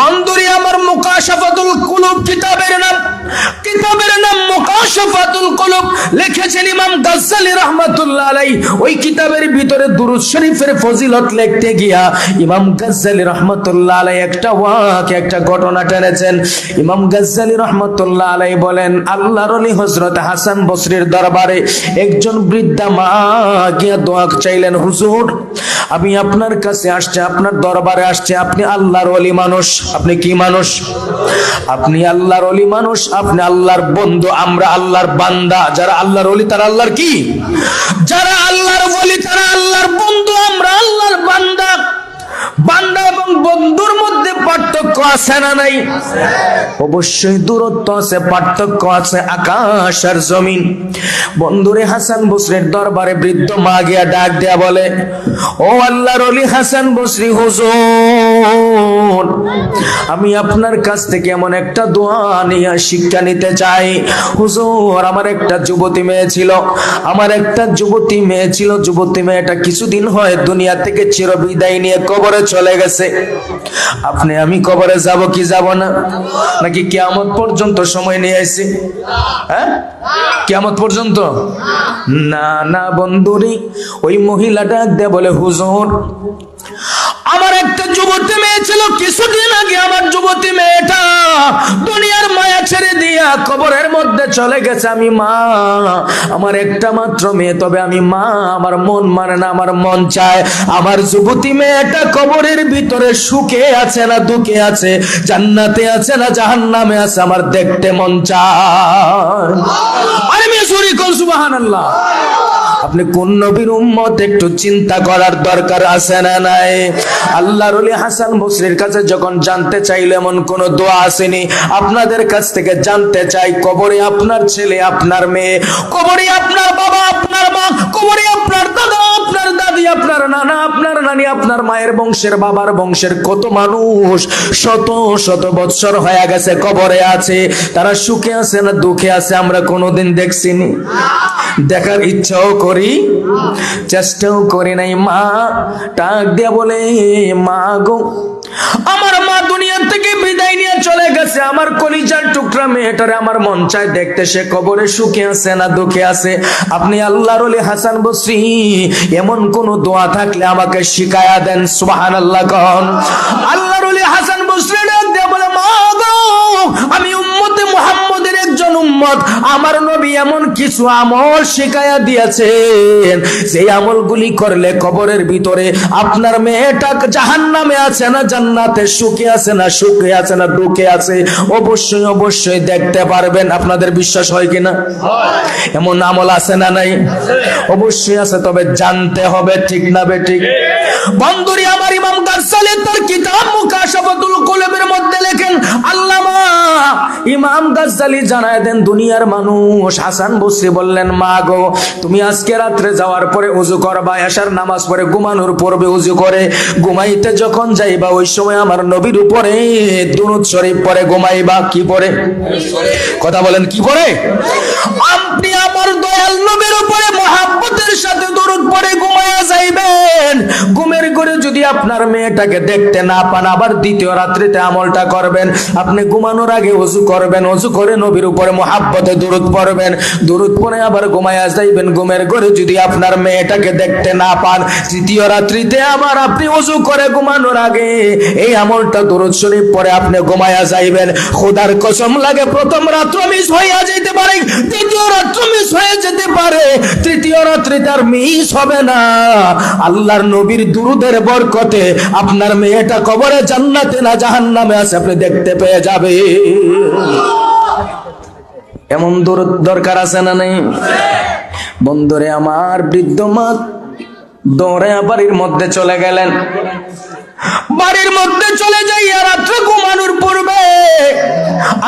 বন্ধুরি, আমার মুকাশাফাতুল কুলুব কিতাবের নাম কিতাবের নাম মুকাশাফাতুল কুলুব। লিখেছেন ইমাম গাজ্জালি রাহমাতুল্লাহ আলাই ওই কিতাবের ভিতরে দুরূদ শরীফের ফজিলত লিখতে গিয়া ইমাম গাজ্জালি রাহমাতুল্লাহ আলাই একটা ওয়াক, একটা ঘটনা টেনেছেন। ইমাম গাজ্জালি রাহমাতুল্লাহ আলাই বলেন, আল্লাহর ওলি হযরত হাসান বসরির দরবারে একজন বৃদ্ধা মা গিয়া দোয়া চাইলেন, হুজুর, আমি আপনার কাছে আসছে, আপনার দরবারে আসছে, আপনি আল্লাহর ওলি মানুষ। আপনি কি মানুষ? আপনি আল্লাহর অলি মানুষ, আপনি আল্লাহর বন্ধু, আমরা আল্লাহর বান্দা। যারা আল্লাহর ওলি তারা আল্লাহর কি? যারা আল্লাহর ওলি তারা আল্লাহর বন্ধু, আমরা আল্লাহর বান্দা। বান্দা এবং বন্ধুর মধ্যে পার্থক্য আছে না নাই? অবশ্যই দূরত্ব আছে, পার্থক্য আছে। আকাশ আর জমিন। বন্ধুরে হাসান বসরির দরবারে বৃদ্ধ মা গিয়া ডাক দেয়া বলে, ও আল্লাহর অলি হাসান বসরি, হুজুর। আমি আপনার কাছ থেকে এমন একটা দোয়া নিয়ে শিক্ষা নিতে চাই। হুজুর, আমার একটা যুবতী মেয়ে ছিল। আমার একটা যুবতী মেয়ে ছিল। যুবতী মেয়েটা কিছুদিন হয় দুনিয়া থেকে চিরবিদায় নিয়ে কবরে চলে গেছে। আপনি, আমি কবরে যাব কি যাব না? নাকি কিয়ামত পর্যন্ত সময় নিয়ে আসি হ্যাঁ? কিয়ামত পর্যন্ত? না না বন্ধুরি, ওই মহিলাটা দে বলে, হুজুর, আমার একটা যুবতী মেয়ে ছিল কিছুদিন আগে আমার যুবতী মেয়েটা দুনিয়ার মায়া ছেড়ে দিয়া কবরের মধ্যে চলে গেছে। আমি মা, আমার একটা মাত্র মেয়ে, তবে আমি মা, আমার মন মানে না, আমার মন চায়। আমার যুবতী মেয়েটা কবরের ভিতরে সুখে আছে না দুঃখে আছে, জান্নাতে আছে না জাহান্নামে আছে, আমার দেখতে মন চায়। আরে মেয়ে, সুরি কল সুবহানাল্লাহ। আপনি কোন নবীর উম্মত একটু চিন্তা করার দরকার আছে না নাই? আল্লাহর হাসান বসরির কাছে যখন জানতে চাইলে, এমন কোন দোয়া আসেনি। আপনাদের কাছ থেকে জানতে চাই, কবরে আপনার ছেলে, আপনার মেয়ে, কবরে আপনার বাবা, আপনার মা, কবরে আপনার দাদা, আপনার দাদি, আপনার নানা, আপনার নানি, আপনার মায়ের বংশের বাবার বংশের কত মানুষ, শত শত বৎসর হয়ে গেছে, কবরে আছে। তারা সুখে আছে না দুঃখে আছে, আমরা কোনোদিন দেখছিনি দেখার ইচ্ছাও করি, চেষ্টাও করি নাই মা। টাক দিয়ে বলে, মা গো, আমার মা দুনিয়া থেকে বিদায় নিয়ে চলে গেছে। আমার কলিজার টুকরা মেয়েটারে আমার মন চায় দেখতে। সে কবরে সুখে আছে না দুঃখে আছে? আপনি আল্লাহর ওলি হাসান বসরি, এমন কোন দোয়া থাকলে আমাকে শিখায়া দেন সুবাহান আল্লাহ কন। আল্লাহর ওলি হাসান বসরি উম্মত আমার নবী এমন কিছু আমল শিখায়া দিয়েছেন। সেই আমলগুলি করলে কবরের ভিতরে আপনার মেয়েটা জাহান নামে আছে না, জান্নাতে সুখে আছে না, সুখে আছে না, দুঃখে আছে, অবশ্যই অবশ্যই দেখতে পারবেন। আপনাদের বিশ্বাস হয় কিনা? এমন আমল আছে না নাই? অবশ্যই আছে, তবে জানতে হবে, ঠিক না বে ঠিক? বন্ধুরি, আমার ইমাম গাছালি তার কিতাব মুকাশাফাতুল কুলুবের মধ্যে লেখেন আল্লামা ইমাম গাজ্জালি জানায় দেন দুনিয়ার মানুষ। হাসান বসরি বললেন মা গো তুমি আজকে রাত্রে যাওয়ার পরে উজু করবা এশার নামাজ পড়ে ঘুমানোর পূর্বে উজু করে। ঘুমাইতে যখন যাইবা ওই সময় আমার নবীর উপরে দুরুদ শরীফ পরে ঘুমাইবা কি পরে? কথা বলেন কি পরে? আপনি আমার দয়াল নবীর উপরে মহাব্বতের সাথে দরুদ পরে ঘুমায়া যাইবেন ঘুমের ঘরে যদি আপনার মেয়েটাকে দেখতে না পান, আবার দ্বিতীয় রাত্রিতে আমলটা করবেন। আপনি ঘুমানোর আগে অজু করবেন অজু করে নবীর উপরে মহাব্বতে দূরত পড়বেন। দূরত পরে আবার ঘুমায়া যাইবেন ঘুমের ঘরে যদি আপনার মেয়েটাকে দেখতে না পান, তৃতীয় রাত্রিতে আবার আপনি অজু করে ঘুমানোর আগে এই আমলটা দূরত শরীফ পরে আপনি ঘুমায়া যাইবেন খোদার কসম লাগে প্রথম রাত্র মিস হইয়া যেতে পারে দ্বিতীয় রাত্র মিস হয়ে যেতে পারে। তৃতীয় রাত্রি তার মিস হবে না। আল্লাহর নবীর দুরুদের বরকতে আপনার মেয়েটা কবরে জান্নাতে না জাহান্নামে আছে, আপনি দেখতে পেয়ে যাবে এমন দূর দরকার আছে না নেই? বন্ধুরে, আমার বৃদ্ধ মা দৌড়ে বাড়ির মধ্যে চলে গেলেন। বাড়ির মধ্যে চলে যাইয়া রাত্রে ঘুমানোর পূর্বে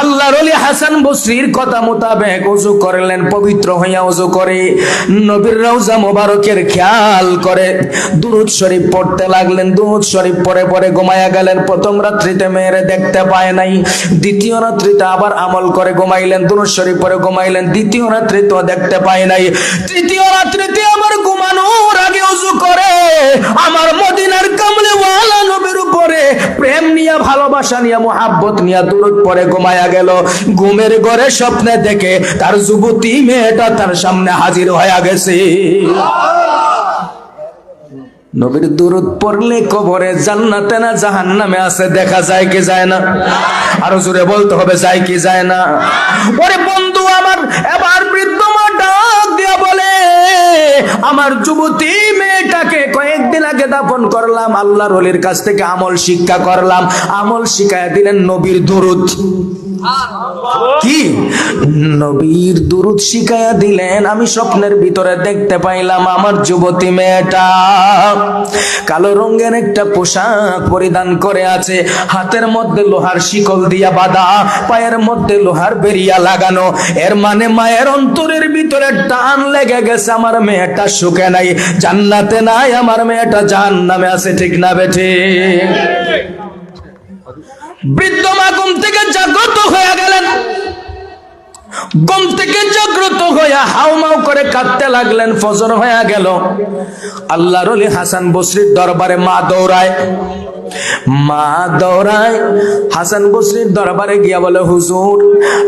আল্লাহর হাসান বসরির কথা মোতাবেক করলেন, পবিত্র হইয়া করে। নবীর রওজা মোবারকের খেয়াল করে। দুরুদ শরীফ পড়তে লাগলেন, দুরুদ শরীফ পরে পরে ঘুমায়া গেলেন। প্রথম রাত্রিতে মেয়েরে দেখতে পায় নাই, দ্বিতীয় রাত্রিতে আবার আমল করে ঘুমাইলেন, দুরুদ শরীফ পরে ঘুমাইলেন, দ্বিতীয় রাত্রিতেও দেখতে পায় নাই। তৃতীয় রাত্রিতে আমার ঘুমানোর আগে উজু করে আমার মদিনার কামলে ওয়ালা নবীর উপরে প্রেম নিয়ে ভালোবাসা নিয়ে মোহাব্বত নিয়ে দূরত পরে ঘুমায়া গেল। ঘুমের ঘরে স্বপ্নে দেখে তার যুবতী মেয়েটা তার সামনে হাজির হয়ে গেছে। নবীর দূরত পড়লে কবরে জান্নাতে না জাহান্নামে আছে, দেখা যায় কি যায় না। আরও জোরে বলতে হবে, যায় কি যায় না। ওরে বন্ধু আমার, এবার বৃদ্ধ মা ডাক দিয়া বলে আমার যুবতী মেয়েটাকে কয়েকদিন আগে দাফন করলাম আল্লাহর হলির কাছ থেকে আমল শিক্ষা করলাম। আমল শিখায় দিলেন নবীর দরুদ। কি? নবীর দুরুদ শিখায়া দিলেন, আমি স্বপ্নের ভিতরে দেখতে পাইলাম আমার যুবতী মেয়েটা কালো রঙের একটা পোশাক পরিধান করে আছে, হাতের মধ্যে লোহার শিকল দিয়া বাঁধা, পায়ের মধ্যে লোহার বেরিয়া লাগানো, এর মানে মায়ের অন্তরের ভিতরে টান লেগে গেছে, আমার মেয়েটা সুখে নাই, জান্নাতে নাই, আমার মেয়েটা জান জাহান্নামে আছে, ঠিক না বেঠে? বৃদ্ধ মা ঘুম থেকে জাগ্রত হয়ে গেলেন। ঘুম থেকে জাগ্রত হইয়া হাউমাউ করে কাঁদতে লাগলেন, ফজর হয়ে গেল। আল্লাহর অলি হাসান বসরির দরবারে মা দৌড়ায়। মা দৌড়ায়, হাসান বসরির দরবারে গিয়া বলে, হুজুর,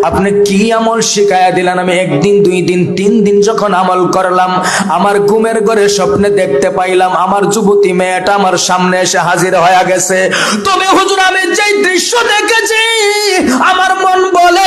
আপনি কি আমল শিখাইয়া দিলেন? আমি একদিন, দুই দিন, তিন দিন যখন আমল করলাম, আমার ঘুমের ঘরে স্বপ্নে দেখতে পাইলাম, আমার যুবতী মেয়েটা আমার সামনে এসে হাজির হয়ে গেছে। তবে হুজুর, আমি যে দৃশ্য দেখেছি, আমার মন বলে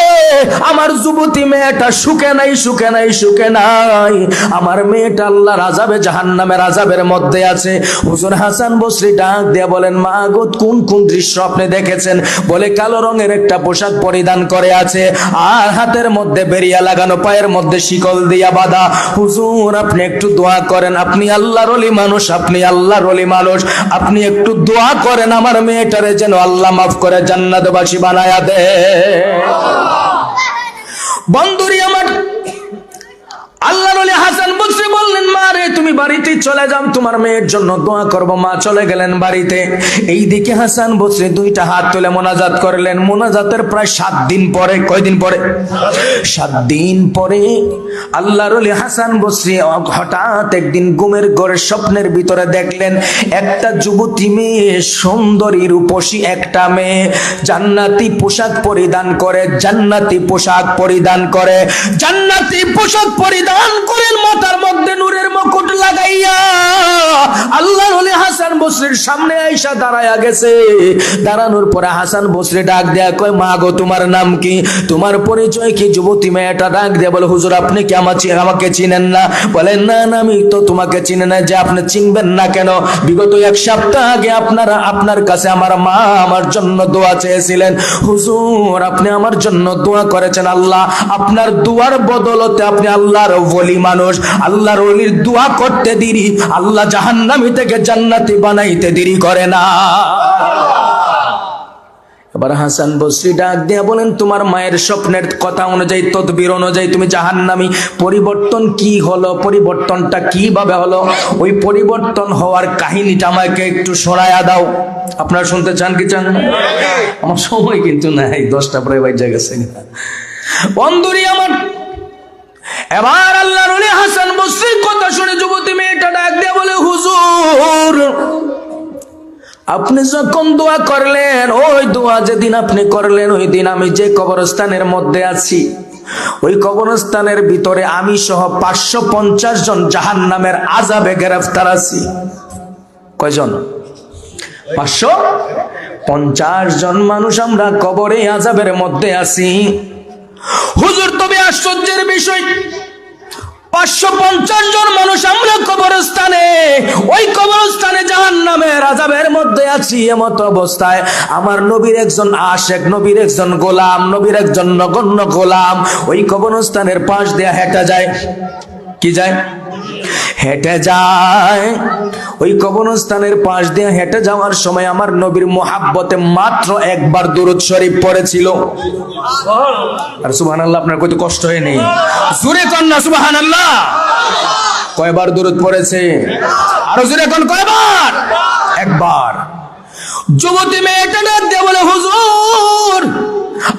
আমার যুবতী মেয়েটা সুখে নাই সুখে নাই সুখে নাই। আমার মেয়েটা আল্লাহ রাজাবে জাহান্নামের রাজাবের মধ্যে আছে। হুজুর হাসান বসরি ডাক দিয়ে বলেন, মা গো, কোন কোন দৃশ্য আপনি দেখেছেন? বলে, কালো রঙের একটা পোশাক পরিধান করে আছে। আর হাতের মধ্যে বেরিয়া লাগানো, পায়ের মধ্যে শিকল দিয়া বাঁধা। হুজুর, আপনি একটু দোয়া করেন। আপনি আল্লাহর অলি মানুষ, আপনি আল্লাহর অলি মানুষ। আপনি একটু দোয়া করেন আমার মেয়েটারে যেন আল্লাহ মাফ করে জান্নাতবাসী বানায়া দে বন্ধুরি আমার হঠাৎ একদিন ঘুমের ঘরে স্বপ্নের ভিতরে দেখলেন, একটা যুবতী মেয়ে, সুন্দরী রূপসী একটা মেয়ে জান্নাতি পোশাক পরিধান করে, জান্নাতি পোশাক পরিধান করে, জান্নাতি পোশাক পরিধান করেন মাথার মধ্যে নূরের মুকুট লাগাইয়া। আল্লাহ হলে হাসান বসরির সামনে আইসা দাঁড়ায়া গেছে। দাঁড়ানোর পরে হাসান বসরি ডাক দেয়া কয়, মা গো, তোমার নাম কি? তোমার পরিচয় কি? যুবতী মেয়েটা ডাক দেয়া বলে, হুজুর, আপনি কি আমার আমাকে চিনেন না? বলেন না না, আমি তো তোমাকে চিনে না, যে আপনি চিনবেন না কেন? বিগত এক সপ্তাহ আগে আপনারা আপনার কাছে আমার মা আমার জন্য দোয়া চেয়েছিলেন। হুজুর, আপনি আমার জন্য দোয়া করেছেন আল্লাহ। আপনার দুয়ার বদলতে আপনি আল্লাহর বলি মানুষ আল্লাহর অলির দোয়া করতে দেরি আল্লাহ জাহান্নামি থেকে জান্নাতি বানাইতে দেরি করে না। এবার হাসান বসরি ডাক দিয়া বলেন তোমার মায়ের স্বপ্নের কথা অনুযায়ী তদবির অনুযায়ী তুমি জাহান্নামি পরিবর্তন কি হলো? পরিবর্তনটা কীভাবে হলো? ওই পরিবর্তন হওয়ার কাহিনীটা আমাকে একটু শোনায়া দাও। আপনারা শুনতে চান কি চান আমার সময় কিন্তু নাই দশটা প্রায় বাইজা গেছে। বন্ধুরি আমার এবার আল্লাহর রলি হাসান বসরির কথা শুনে যুবতী মেয়েটা ডাক দিয়া বলে, হুজুর, আপনি যখন দোয়া করলেন, ওই দোয়া যেদিন আপনি করলেন, ওই দিন আমি যে কবরস্থানের মধ্যে আছি, ওই কবরস্থানের ভিতরে আমি সহ পাঁচশো পঞ্চাশ জন জাহান নামের আজাবে গ্রেফতার আছি। কয়জন? পাঁচশো পঞ্চাশ জন মানুষ আমরা কবরে আজাবের মধ্যে আছি। আশ্চর্যের বিষয়। পাঁচশো পঞ্চাশ জন মানুষ আমরা কবরস্থানে, ওই কবরস্থানে জাহান নামে রাজাবের মধ্যে আছি এমত অবস্থায়। আমার নবীর একজন আশেক, নবীর একজন গোলাম, নবীর একজন নগণ্য গোলাম, ওই কবরস্থানের পাশ দিয়ে হেঁটে যায়। কি যায়? হেঁটে যায়। ওই কবরস্থানের পাশ দিয়ে হেঁটে যাওয়ার সময় আমার নবীর মোহাব্বতে মাত্র একবার দুরুদ শরীফ পড়েছিল। আর সুবহান আল্লাহ আপনার কত কষ্ট হয় নেই? জুড়ে কন না সুবহান আল্লাহ কয়বার দূরত পড়েছে? আরও জোরে কোন কয়বার? একবার। যুবতী মেয়েটা ডাক দিয়ে বলে, হুজুর,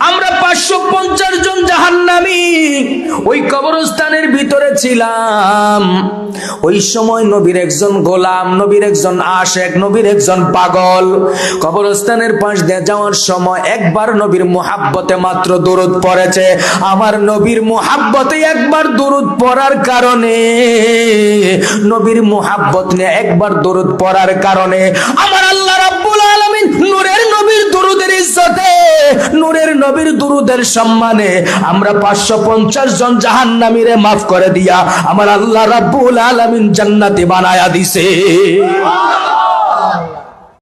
আমরা পাঁচশো পঞ্চাশ জন জাহান্নামি ওই কবরস্থানের ভিতরে ছিলাম। ওই সময় নবীর একজন গোলাম, নবীর একজন আশেক, নবীর একজন পাগল। কবরস্থানের পাশ দিয়ে যাওয়ার সময় একবার নবীর মোহাব্বতে মাত্র দূরত পড়েছে। আমার নবীর মোহাব্বতে একবার দূরত পড়ার কারণে, নবীর মোহাব্বত নিয়ে একবার দূরত পড়ার কারণে, আমার আল্লাহ নূরের নবীর দুরুদের ইজ্জতে, নূরের নবীর দুরুদের সম্মানে আমরা পাঁচশো পঞ্চাশ জন জাহান্নামীরে মাফ করে দিয়া আমার আল্লাহ রাব্বুল আলামিন জান্নাতে বানায়া দিছে।